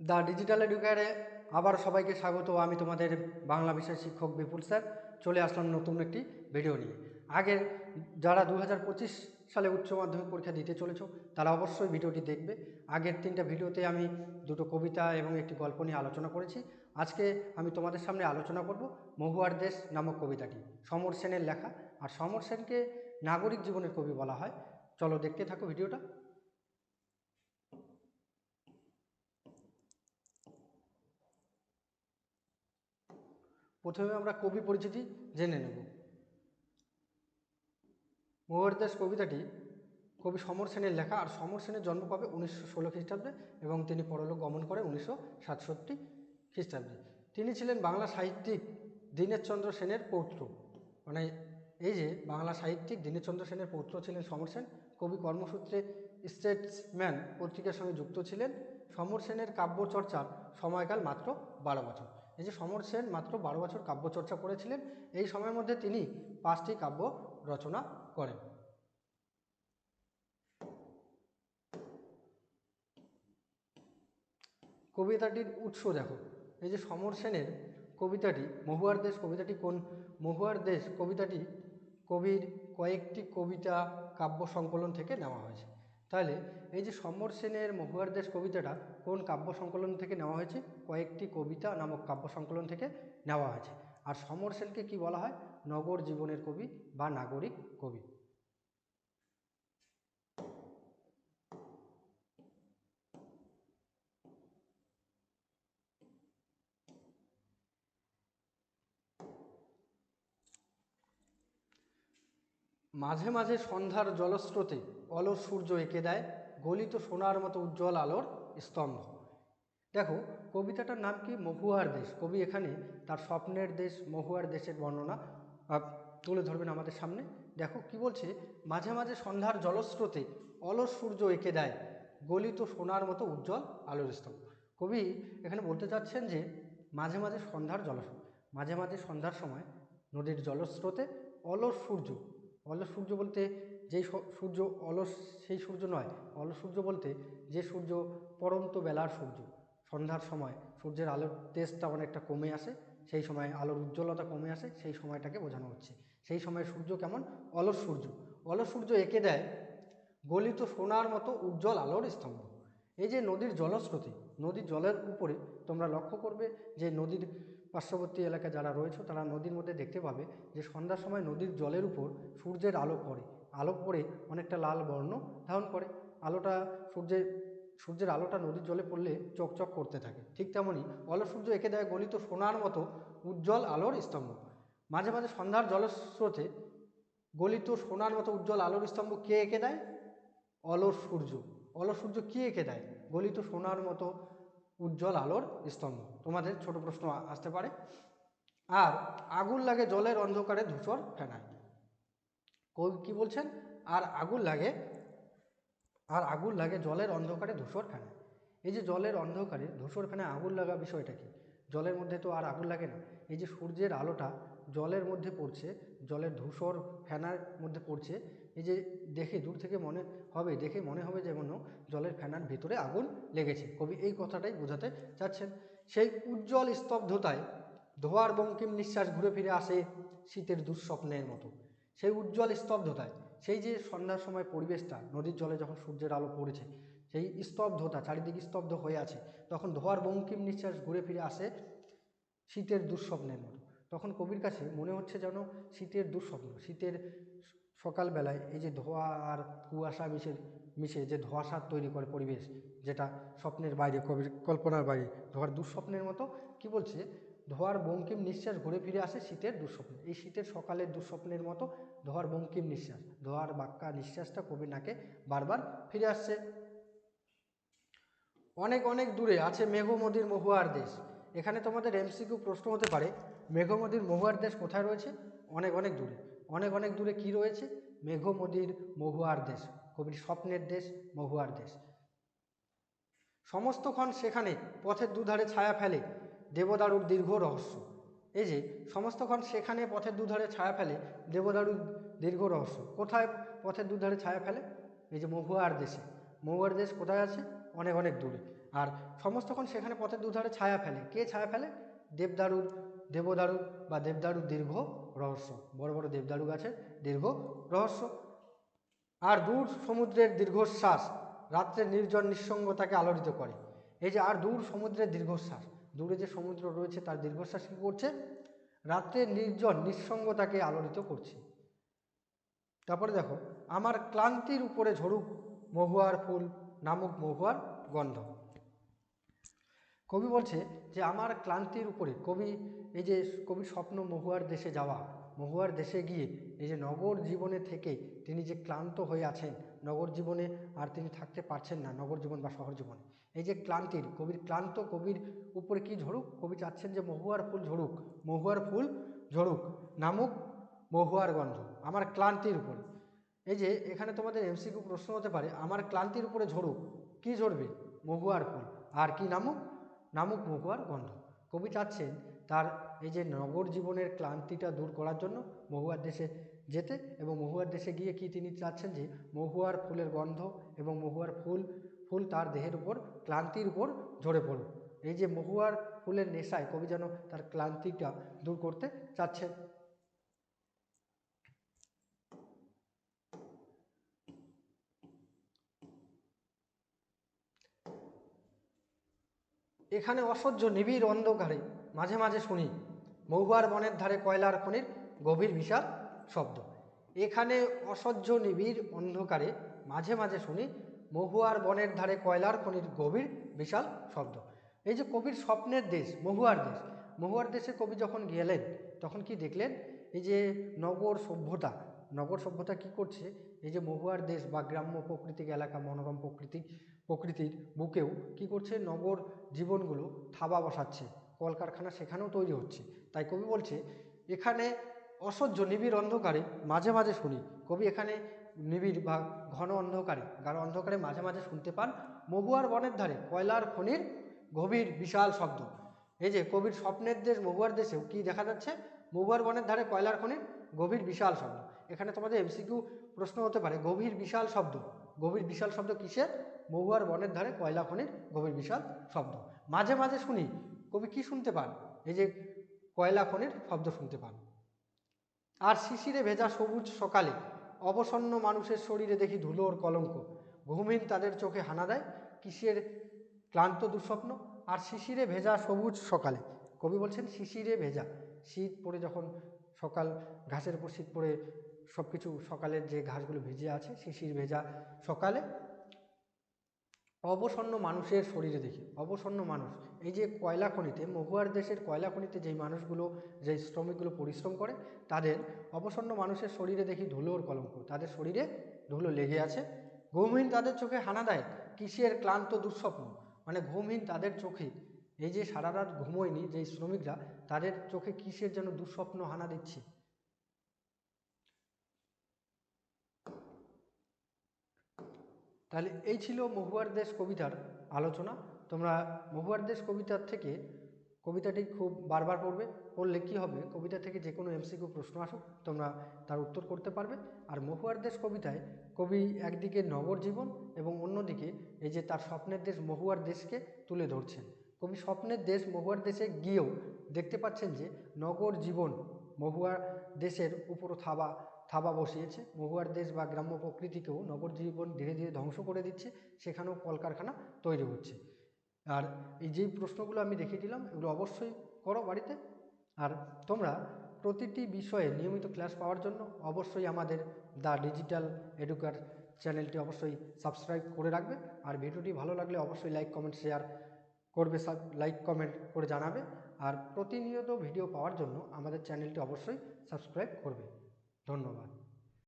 The digital এডুকেয়ারে আবার সবাইকে স্বাগত। আমি তোমাদের বাংলা বিষয় শিক্ষক বিপুল স্যার। চলে আসলাম নতুন একটি ভিডিও নিয়ে। আগের যারা দু হাজার পঁচিশ সালে উচ্চ মাধ্যমিক পরীক্ষা দিতে চলেছ, তারা অবশ্যই ভিডিওটি দেখবে। আগের তিনটা ভিডিওতে আমি দুটো কবিতা এবং একটি গল্প নিয়ে আলোচনা করেছি। আজকে আমি তোমাদের সামনে আলোচনা করব মহুয়ার দেশ নামক কবিতাটি, সমর সেনের লেখা। আর সমর সেনকে নাগরিক জীবনের কবি বলা হয়। চলো দেখতে থাকো ভিডিওটা। প্রথমে আমরা কবি পরিচিতি জেনে নেব। মহুয়ার দেশ কবিতাটি কবি সমর সেনের লেখা আর সমর সেনের জন্ম পাবে উনিশশো ষোলো খ্রিস্টাব্দে এবং তিনি পরলোক গমন করে উনিশশো সাতষট্টি খ্রিস্টাব্দে। তিনি ছিলেন বাংলা সাহিত্যিক দীনেশচন্দ্র সেনের পৌত্র। মানে এই যে বাংলা সাহিত্যিক দীনেশচন্দ্র সেনের পৌত্র ছিলেন সমর সেন, কবি কর্মসূত্রে স্টেটসম্যান পত্রিকার সঙ্গে যুক্ত ছিলেন। সমর সেনের কাব্যচর্চার সময়কাল মাত্র বারো বছর। এই যে সমর সেন মাত্র বারো বছর কাব্যচর্চা করেছিলেন, এই সময়ের মধ্যে তিনি পাঁচটি কাব্য রচনা করেন। কবিতাটির উৎস দেখো। এই যে সমর সেনের কবিতাটি, মহুয়ার দেশ কবিতাটি কোন, মহুয়ার দেশ কবিতাটি কবির কয়েকটি কবিতা কাব্য সংকলন থেকে নেওয়া হয়েছে। তাহলে এই যে সমর সেনের মহুয়ার দেশ কবিতাটা কোন কাব্য সংকলন থেকে নেওয়া হয়েছে? কয়েকটি কবিতা নামক কাব্য সংকলন থেকে নেওয়া হয়েছে। আর সমর সেনকে কি বলা হয়? নগর জীবনের কবি বা নাগরিক কবি। মাঝে মাঝে সন্ধ্যার জলস্রোতে অলস সূর্য এঁকে দেয়, গলিত সোনার মতো উজ্জ্বল আলোর স্তম্ভ। দেখো, কবিতাটার নাম কি? মহুয়ার দেশ। কবি এখানে তার স্বপ্নের দেশ, মহুয়ার দেশের বর্ণনা তুলে ধরবেন আমাদের সামনে। দেখো, কি বলছে? মাঝে মাঝে সন্ধ্যার জলস্রোতে অলস সূর্য এঁকে দেয়, গলিত সোনার মতো উজ্জ্বল আলোর স্তম্ভ। কবি এখানে বলতে চাচ্ছেন যে, মাঝে মাঝে সন্ধ্যার জলস্রোত, মাঝে মাঝে সন্ধ্যার সময় নদীর জলস্রোতে অলস সূর্য। অলস সূর্য বলতে যেই সূর্য অলস, সেই সূর্য নয়, অলস সূর্য বলতে যে সূর্য পরন্ত বেলার সূর্য। সন্ধ্যার সময় সূর্যের আলোর তেজটা অনেকটা কমে আসে, সেই সময় আলোর উজ্জ্বলতা কমে আসে, সেই সময়টাকে বোঝানো হচ্ছে। সেই সময় সূর্য কেমন? অলস সূর্য। অলস সূর্য এঁকে দেয় গলিত সোনার মতো উজ্জ্বল আলোর স্তম্ভ। এই যে নদীর জলস্রোতে, নদীর জলের উপরে তোমরা লক্ষ্য করবে যে নদীর পার্শ্ববর্তী এলাকায় যারা রয়েছে, তারা নদীর মধ্যে দেখতে পাবে যে সন্ধ্যার সময় নদীর জলের উপর সূর্যের আলো পড়ে। আলো পড়ে অনেকটা লাল বর্ণ ধারণ করে। আলোটা সূর্যের সূর্যের আলোটা নদীর জলে পড়লে চকচক করতে থাকে। ঠিক তেমনই অল সূর্য এঁকে দেয় গলিত সোনার মতো উজ্জ্বল আলোর স্তম্ভ। মাঝে মাঝে সন্ধ্যার জলস্রোতে গলিত সোনার মতো উজ্জ্বল আলোর স্তম্ভ কে এঁকে দেয়? অলস সূর্য অলস সূর্য কি এঁকে দেয়? গলিত সোনার মতো উজ্জ্বল আলোর স্তম্ভ। তোমাদের ছোট প্রশ্ন আসতে পারে। আর আগুন লাগে জলের অন্ধকারে ধূসর ফেনায়। কি বলছেন? আর আগুন লাগে, আর আগুন লাগে জলের অন্ধকারে ধূসর ফেনায় এই যে জলের অন্ধকারে ধূসর ফেনায় আগুন লাগা বিষয়টা কি? জলের মধ্যে তো আর আগুন লাগে না। এই যে সূর্যের আলোটা জলের মধ্যে পড়ছে, জলের ধূসর ফেনার মধ্যে পড়ছে, এই যে দেখে দূর থেকে মনে হবে, দেখে মনে হবে যেমন জলের ফেনার ভেতরে আগুন লেগেছে। কবি এই কথাটাই বোঝাতে চাচ্ছেন। সেই উজ্জ্বল স্তব্ধতায় ধোয়ার বঙ্কিম নিঃশ্বাস ঘুরে ফিরে আসে শীতের দুঃস্বপ্নের মতো। সেই উজ্জ্বল স্তব্ধতায়, সেই যে সন্ধ্যার সময় পরিবেশটা, নদীর জলে যখন সূর্যের আলো পড়েছে, সেই স্তব্ধতা চারিদিকে স্তব্ধ হয়ে আছে, তখন ধোয়ার বঙ্কিম নিঃশ্বাস ঘুরে ফিরে আসে শীতের দুঃস্বপ্নের মতো। তখন কবির কাছে মনে হচ্ছে যেন শীতের দুঃস্বপ্ন, শীতের সকালবেলায় এই যে ধোঁয়া আর কুয়াশা মিশে মিশে যে ধোঁয়াশার তৈরি করে পরিবেশ, যেটা স্বপ্নের বাইরে, কবির কল্পনার বাইরে, ধোয়ার দুঃস্বপ্নের মতো, কি বলছে? ধোয়ার বঙ্কিম নিঃশ্বাস ঘুরে ফিরে আসে শীতের দুঃস্বপ্ন। এই শীতের সকালের দুঃস্বপ্নের মতো ধোয়ার বঙ্কিম নিঃশ্বাস। ধোয়ার বাক্কা নিঃশ্বাসটা কবি নাকে বারবার ফিরে আসছে। অনেক অনেক দূরে আছে মেঘমদির মহুয়ার দেশ। এখানে তোমাদের এমসিকিউ প্রশ্ন হতে পারে, মেঘমদির মহুয়ার দেশ কোথায় রয়েছে? অনেক অনেক দূরে। অনেক অনেক দূরে কি রয়েছে? মেঘমদির মহুয়ার দেশ, কবির স্বপ্নের দেশ, মহুয়ার দেশ। সমস্তক্ষণ সেখানে পথের দুধারে ছায়া ফেলে দেবদারুর দীর্ঘ রহস্য। এই যে, সমস্তক্ষণ সেখানে পথের দুধারে ছায়া ফেলে দেবদারুর দীর্ঘ রহস্য। কোথায় পথের দুধারে ছায়া ফেলে? এই যে, মহুয়ার দেশে। মহুয়ার দেশ কোথায় আছে? অনেক অনেক দূরে। আর সমস্তক্ষণ সেখানে পথের দুধারে ছায়া ফেলে। কে ছায়া ফেলে? দেবদারুর দেবদারু বা দেবদারুর দীর্ঘ রহস্য। বড় বড় দেবদারু গাছের দীর্ঘ রহস্য। আর দূর সমুদ্রের দীর্ঘশ্বাস রাত্রে নির্জন নিঃসঙ্গতাকে আলোড়িত করে। এই যে, আর দূর সমুদ্রের দীর্ঘশ্বাস। দূরে যে সমুদ্র রয়েছে তার দীর্ঘশ্বাস কী করছে? রাত্রে নির্জন, নিঃসঙ্গতাকে আলোড়িত করছে। তারপরে দেখো, আমার ক্লান্তির উপরে ঝরুক মহুয়ার ফুল নামক মহুয়ার গন্ধ। কবি বলছে যে, আমার ক্লান্তির উপরে কবি, এই যে কবির স্বপ্ন মহুয়ার দেশে যাওয়া, মহুয়ার দেশে গিয়ে এই যে নগর জীবনে থেকে তিনি যে ক্লান্ত হয়ে আছেন, নগর জীবনে আর তিনি থাকতে পারছেন না, নগর জীবন বা শহর জীবনে, এই যে ক্লান্তির, কবির ক্লান্ত কবির উপরে কি ঝরুক? কবি চাচ্ছেন যে মহুয়ার ফুল ঝরুক, মহুয়ার ফুল ঝরুক, নামক মহুয়ার গন্ধ, আমার ক্লান্তির উপরে। এই যে এখানে তোমাদের এমসিকিউ প্রশ্ন হতে পারে, আমার ক্লান্তির উপরে ঝরুক, কি ঝরবে? মহুয়ার ফুল, আর কি নামক নামক মহুয়ার গন্ধ। কবি চাচ্ছেন তার এই যে নগর জীবনের ক্লান্তিটা দূর করার জন্য মহুয়ার দেশে যেতে এবং মহুয়ার দেশে গিয়ে কি তিনি চাচ্ছেন যে মহুয়ার ফুলের গন্ধ এবং মহুয়ার ফুল ফুল তার দেহের উপর, ক্লান্তির উপর ঝরে পড়ুক। এই যে মহুয়ার ফুলের নেশায় কবি যেন তার ক্লান্তিটা দূর করতে চাচ্ছেন। এখানে অসহ্য নিবিড় অন্ধকারে মাঝে মাঝে শুনি মহুয়ার বনের ধারে কয়লার খনির গভীর বিশাল শব্দ। এখানে অসহ্য নিবিড় অন্ধকারে মাঝে মাঝে শুনি মহুয়ার বনের ধারে কয়লার খনির গভীর বিশাল শব্দ। এই যে কবির স্বপ্নের দেশ, মহুয়ার দেশ, মহুয়ার দেশে কবি যখন গেলেন, তখন কি দেখলেন? এই যে নগর সভ্যতা নগর সভ্যতা কি করছে? এই যে মহুয়ার দেশ বা গ্রাম্য প্রকৃতিক এলাকা, মনোরম প্রকৃতি, প্রকৃতির বুকেও কি করছে? নগর জীবনগুলো থাবা বসাচ্ছে। কলকারখানা সেখানেও তৈরি হচ্ছে। তাই কবি বলছে, এখানে অসহ্য নিবিড় অন্ধকারে মাঝে মাঝে শুনি। কবি, এখানে নিবিড় বা ঘন অন্ধকারে, গাঢ় অন্ধকারে মাঝে মাঝে শুনতে পান মহুয়ার বনের ধারে, কয়লার খনির গভীর বিশাল শব্দ। এই যে কবির স্বপ্নের দেশ মহুয়ার দেশেও কি দেখা যাচ্ছে? মহুয়ার বনের ধারে, কয়লার খনির গভীর বিশাল শব্দ। এখানে তোমাদের এমসিকিউ প্রশ্ন হতে পারে, গভীর বিশাল শব্দ। গভীর বিশাল শব্দ কিসের? মহুয়ার বনের ধারে কয়লা খনির গভীর বিশাল শব্দ। মাঝে মাঝে শুনি, কবি কি শুনতে পান? এই যে কয়লা খনির শব্দ শুনতে পান। আর শিশিরে ভেজা সবুজ সকালে, অবসন্ন মানুষের শরীরে দেখি ধুলোর কলঙ্ক। ঘুমহীন তাদের চোখে হানা দেয়, কিসের ক্লান্ত দুঃস্বপ্ন? আর শিশিরে ভেজা সবুজ সকালে, কবি বলছেন শিশিরে ভেজা। শীত পড়ে যখন সকাল, ঘাসের উপর শীত পড়ে সব কিছু সকালের যে ঘাসগুলো ভিজে আছে শিশির ভেজা সকালে। অবসন্ন মানুষের শরীরে দেখি, অবসন্ন মানুষ। এই যে কয়লা খনিতে, মহুয়ার দেশের কয়লা খনিতে যেই মানুষগুলো, যেই শ্রমিকগুলো পরিশ্রম করে, তাদের অবসন্ন মানুষের শরীরে দেখি ধুলোর কলঙ্ক। তাদের শরীরে ধুলো লেগে আছে। ঘুমহীন তাদের চোখে হানা দেয়, কিসের ক্লান্ত দুঃস্বপ্ন? মানে ঘুমহীন তাদের চোখে, এই যে সারা রাত ঘুমোয়নি যেই শ্রমিকরা, তাদের চোখে কিসের যেন দুঃস্বপ্ন হানা দিচ্ছে? তাহলে এই ছিল মহুয়ার দেশ কবিতার আলোচনা। তোমরা মহুয়ার দেশ কবিতার থেকে কবিতাটি খুব বারবার পড়বে, পড়লে কী হবে? কবিতা থেকে যে কোনো এমসিকিউ প্রশ্ন আসুক, তোমরা তার উত্তর করতে পারবে। আর মহুয়ার দেশ কবিতায় কবি একদিকে নগর জীবন এবং অন্যদিকে এই যে তার স্বপ্নের দেশ মহুয়ার দেশকে তুলে ধরছেন। কবি স্বপ্নের দেশ মহুয়ার দেশে গিয়েও দেখতে পাচ্ছেন যে নগর জীবন মহুয়ার দেশের উপর থাবা থাবা বসিয়েছে। মহুয়ার দেশ বা গ্রাম্য প্রকৃতিকেও নগর জীবন ধীরে ধীরে ধ্বংস করে দিচ্ছে, সেখানেও কলকারখানা তৈরি হচ্ছে। আর এই যেই প্রশ্নগুলো আমি দেখিয়ে দিলাম, এগুলো অবশ্যই করো বাড়িতে। আর তোমরা প্রতিটি বিষয়ে নিয়মিত ক্লাস পাওয়ার জন্য অবশ্যই আমাদের দ্য ডিজিটাল এডুকার চ্যানেলটি অবশ্যই সাবস্ক্রাইব করে রাখবে। আর ভিডিওটি ভালো লাগলে অবশ্যই লাইক, কমেন্ট, শেয়ার করবে লাইক, কমেন্ট করে জানাবে। আর প্রতিনিয়ত ভিডিও পাওয়ার জন্য আমাদের চ্যানেলটি অবশ্যই সাবস্ক্রাইব করবে। ধন্যবাদ।